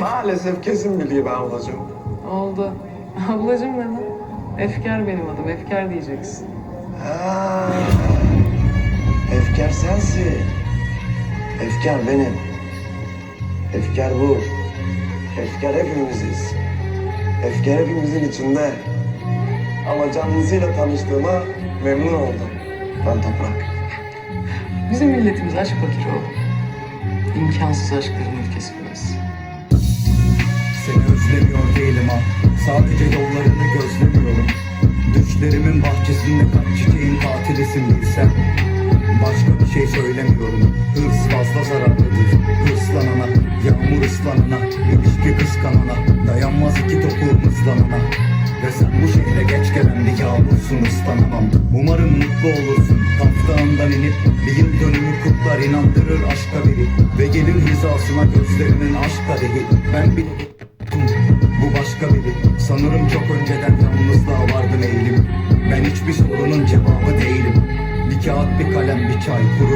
Maalesef kesin bilgi be ablacığım. Oldu. Ablacım ne lan? Efkar benim adım. Efkar diyeceksin. Ha, efkar sensin. Efkar benim. Efkar bu. Efkar hepimiziz. Efkar hepimizin içinde. Ama canlısıyla tanıştığıma memnun oldum. Ben Toprak. Bizim milletimiz aşk fakiri oğlum. İmkansız aşkların ülkesi burası. Ha Sadece yollarını gözlemiyorum. Düşlerimin bahçesinde kaç çiçeğin katilisin bilsen Başka bir şey söylemiyorum. Hırs fazla zararlıdır. Hırslanana, yağmur ıslanana ilişki kıskanana Dayanmaz iki topuğum ıslanana Ve sen bu şehre geç gelen bir yağmursun ıslanamam. Umarım mutlu olursun. Kaftağından inip bir yıl dönümü kutlar inandırır aşka biri Ve gelir hizasına gözlerinin aşk kadehi Ben bile Sanırım çok önceden yalnızlığa vardı meylim Ben hiçbir sorunun cevabı değilim. Bir kağıt bir kalem bir çay kuru